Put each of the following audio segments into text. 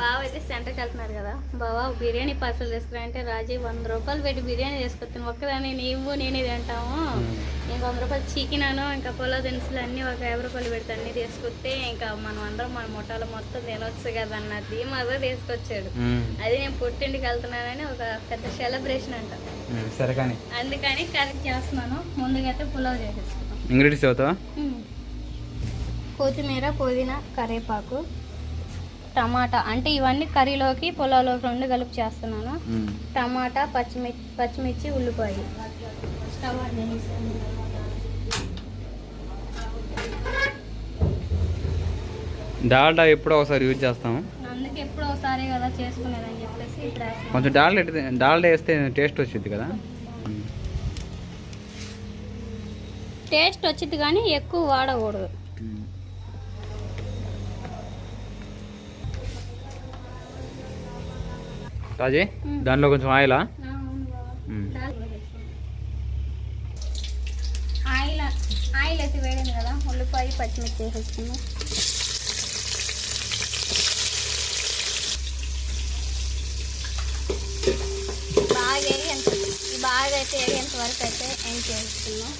బావ అయితే సెంటర్కి వెళ్తున్నారు కదా. బావ బిర్యానీ పార్సల్ తీసుకురా అంటే రాజీ వంద రూపాయలు పెట్టి బిర్యానీ చేసుకొస్తాను ఒక్కదాన్ని నీవు నేను ఇది అంటాము ఇంకా వంద రూపాయలు చికెనాను ఇంకా పొల దినుసులు అన్నీ ఒక యాభై రూపాయలు పెడితే అన్నీ తీసుకొస్తే ఇంకా మనం అందరం మన ముఠాలు మొత్తం తినొచ్చు కదా అన్నది మాతో తీసుకొచ్చాడు. అది నేను పుట్టింటికి వెళ్తున్నానని ఒక పెద్ద సెలబ్రేషన్ అంట. సరే కానీ. అందుకని కరెక్ట్ చేస్తున్నాను. ముందుగైతే పులావ్ చేసేసుకున్నాం ఇంగ్రీడియంట్స్ అవుతావా కొత్తిమీర పుదీనా కరివేపాకు టమాటా అంటే ఇవన్నీ కర్రీలోకి పులావ్లోకి రెండు కలిపి చేస్తున్నాను. టమాటా పచ్చిమిర్చి పచ్చిమిర్చి ఉల్లిపాయ. డాల్డా ఎప్పుడో ఒకసారి యూజ్ చేస్తాము. అందుకే ఎప్పుడో ఒకసారి కదా చేసుకునేదని చెప్పేసి ఇప్పుడు. కొంచెం డాల్డా డాల్డా వేస్తే టేస్ట్ వచ్చింది కదా. టేస్ట్ వచ్చింది కానీ ఎక్కువ వాడకూడదు. రాజీ. దాంట్లో కొంచెం ఆయిలా. ఆయిల్ ఆయిల్ అయితే వేడింది కదా ఉల్లిపాయ పచ్చిమిర్చి వేసేసుకున్నాం బాగా వేగేంత బాగా అయితే వేగేంత వరకు అయితే ఏం చేస్తున్నాం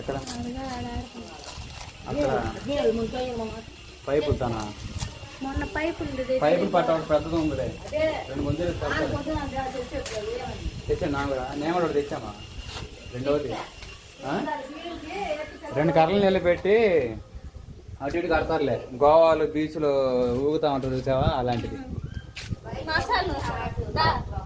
ఎక్కడ? అక్కడ? పైపు తానా మొన్న పైపు ఉంది పైపులు ఉందిలే. రెండు ముందు తెచ్చాను నా కూడా. నేను కూడా తెచ్చామా? రెండవది? రెండు కర్రలు నిలబెట్టి అటు ఇటు కడతారులే. గోవాలు బీచ్లో ఊగుతా ఉంటారు చూసావా? అలాంటిది. మసాలా దా.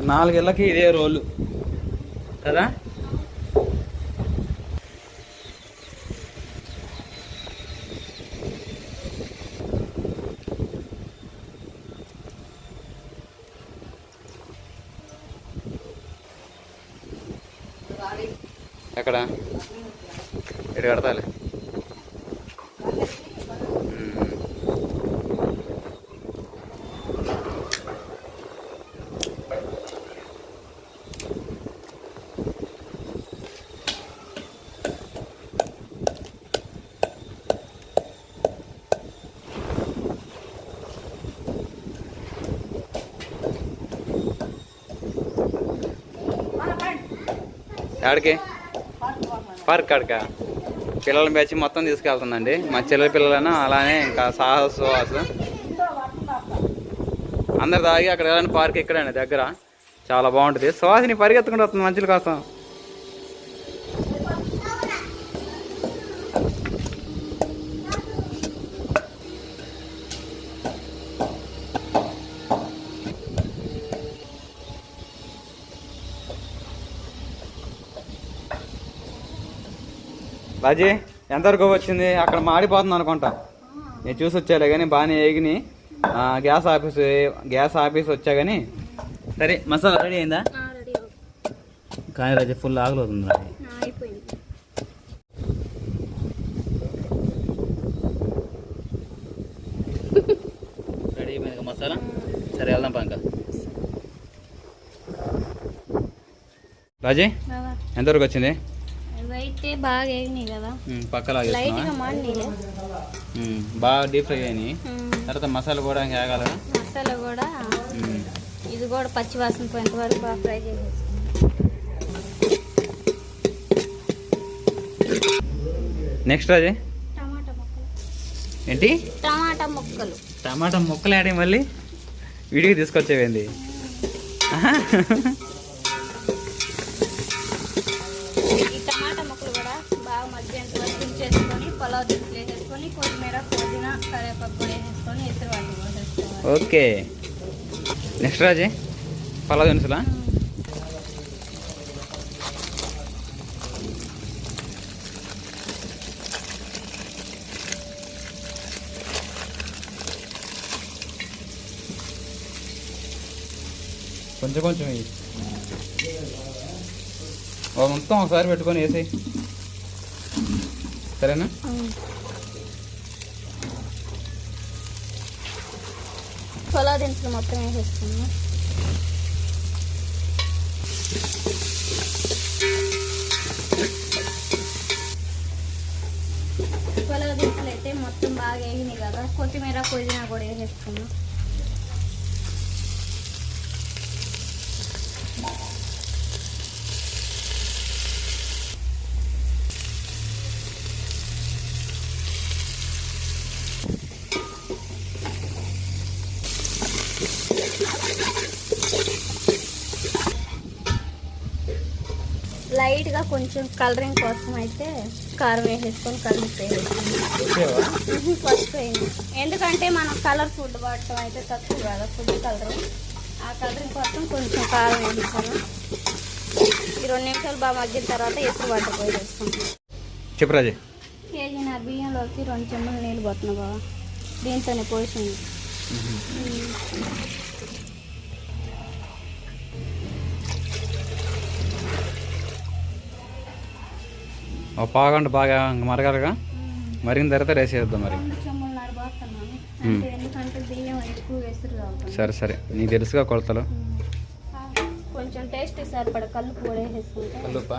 నాలుగేళ్ళకి ఇదే రోలు. కదా? ఎక్కడ? ఇటు కడతాలే? ఎక్కడికి పార్క్ ఆడక పిల్లల బ్యాచ్ మొత్తం తీసుకెళ్తుందండి. మా చెల్లెల పిల్లలను అలానే ఇంకా సాహస్ సుహాస్ అందరు తాగి అక్కడ వెళ్ళని పార్క్ ఇక్కడండి దగ్గర? చాలా బాగుంటుంది. సుహాసిని పరిగెత్తుకుంటూ వస్తుంది మంచుల కోసం. రాజీ ఎంతవరకు వచ్చింది? అక్కడ మాడిపోతుంది అనుకుంటా. నేను చూసి వచ్చాలే కానీ బాగానే ఏగిని. ఆ, గ్యాస్ ఆఫీస్ గ్యాస్ ఆఫీస్ వచ్చా కానీ సరే మసాలా రెడీ అయిందా. కానీ రాజీ ఫుల్ ఆకలి అవుతుంది రాజీ రెడీ అయిపోయింది మసాలా? సరే వెళ్దాం పా ఇంకా. రాజీ ఎంతవరకు వచ్చింది? ఇవైతే బాగా వేగినాయి కదా. లైట్గా బాగా డీప్ ఫ్రై అయినాయి. తర్వాత మసాలా కూడా ఇంకా ఆగాల మసాలా కూడా. ఇది కూడా పచ్చి వాసన పోయేంత వరకు బాగా ఫ్రై చేసేసి నెక్స్ట్ ముక్కలు. ఏంటి? టమాటా ముక్కలు. టమాటా ముక్కలు ఆడే మళ్ళీ. విడిగా తీసుకొచ్చేవేంది. ఈ టమాటా ముక్కలు కూడా బాగా మధ్యంత వరకు ఉంచేసుకొని పొలావ్ దినుసులు వేసేసుకొని కొత్తిమీర పుదీనా కరివేపాకు కూడా వేసేసుకొని వాటి పోసేసుకోవాలి ఓకే. నెక్స్ట్ రాజే పలావ్ దినుసులా? కొంచెం కొంచెం మొత్తం ఒకసారి పెట్టుకొని వేసేయి. సరేనా? పొలా దినుసులు మొత్తం వేసేసుకున్నాం పొలా దినుసులు అయితే మొత్తం బాగా వేగినాయి కదా. కొత్తిమీర పుదీనా కూడా వేసేసుకున్నాం లైట్గా కొంచెం కలరింగ్ కోసం అయితే కారం వేసేసుకొని కలిపి ఫస్ట్ వేయండి ఎందుకంటే మనం కలర్ ఫుడ్ వాడటం అయితే తక్కువ కదా ఫుడ్ కలర్ ఆ కలరింగ్ కోసం కొంచెం కారం వేసేసాను. ఈ రెండు నిమిషాలు బాగా మగ్గిన తర్వాత ఎప్పుడు వాటర్ పోసేసుకుంటాం చెప్పు రాజే. కేజీ నా బియ్యంలోకి రెండు చెమ్మలు నీళ్ళు పోతున్నా బాగా దీంతోనే పోసింది ఒక పావుగంట బాగా మరగాలిగా మరిగిన తర్వాత మరి. ఎక్కువ వేసురు తాగుతాను సరే సరే. నీకు తెలుసుగా కొలతలు? కొంచెం టేస్ట్ సరిపడ కళ్ళు కూడా కల్లుప్ప?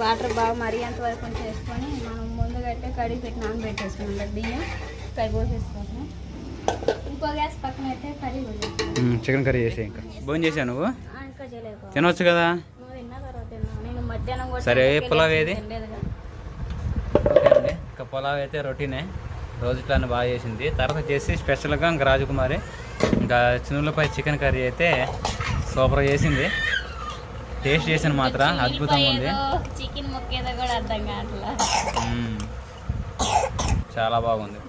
వాటర్ బాగా మరిగేంత వరకు కొంచెం వేసుకొని మనం ముందుగా అయితే కడిగి పెట్టి నానబెట్టేసుకున్నాం బియ్యం కర్రీ పోసేసుకుంటాం ఇంకో గ్యాస్ పక్కన అయితే కర్రీ చికెన్ కర్రీ చేసే ఇంకా. భోజనం చేసావు నువ్వు? తినవచ్చు కదా? సరే, పులావ్ ఏది? ఓకే అండి. ఇంకా పులావ్ అయితే రొటీనే. రోజు ఇట్లానే బాగా చేసింది. తర్వాత చేసి స్పెషల్గా ఇంకా రాజకుమారి ఇంకా చిన్నులపై చికెన్ కర్రీ అయితే సూపర్ చేసింది. టేస్ట్ చేసాను మాత్రం అద్భుతంగా ఉంది. చికెన్ కూడా అర్థం. చాలా బాగుంది.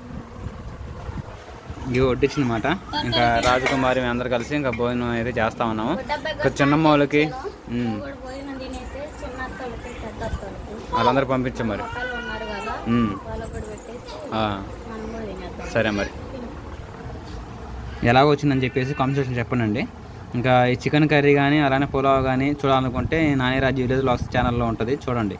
ఇవి వడ్డించిందన్నమాట ఇంకా రాజకుమారి మేము అందరు కలిసి ఇంకా భోజనం అయితే చేస్తా ఉన్నాము. ఇంకా చిన్నమ్మోళ్ళకి మ్మ్. వాళ్ళందరూ పంపించాం మరి. సరే మరి. ఎలాగ వచ్చిందని చెప్పేసి కామెంట్ చెప్పండి ఇంకా ఈ చికెన్ కర్రీ కానీ అలానే పులావ్ కానీ చూడాలనుకుంటే నాని రాజు విలేజ్ లాక్స్ ఛానల్లో ఉంటుంది. చూడండి.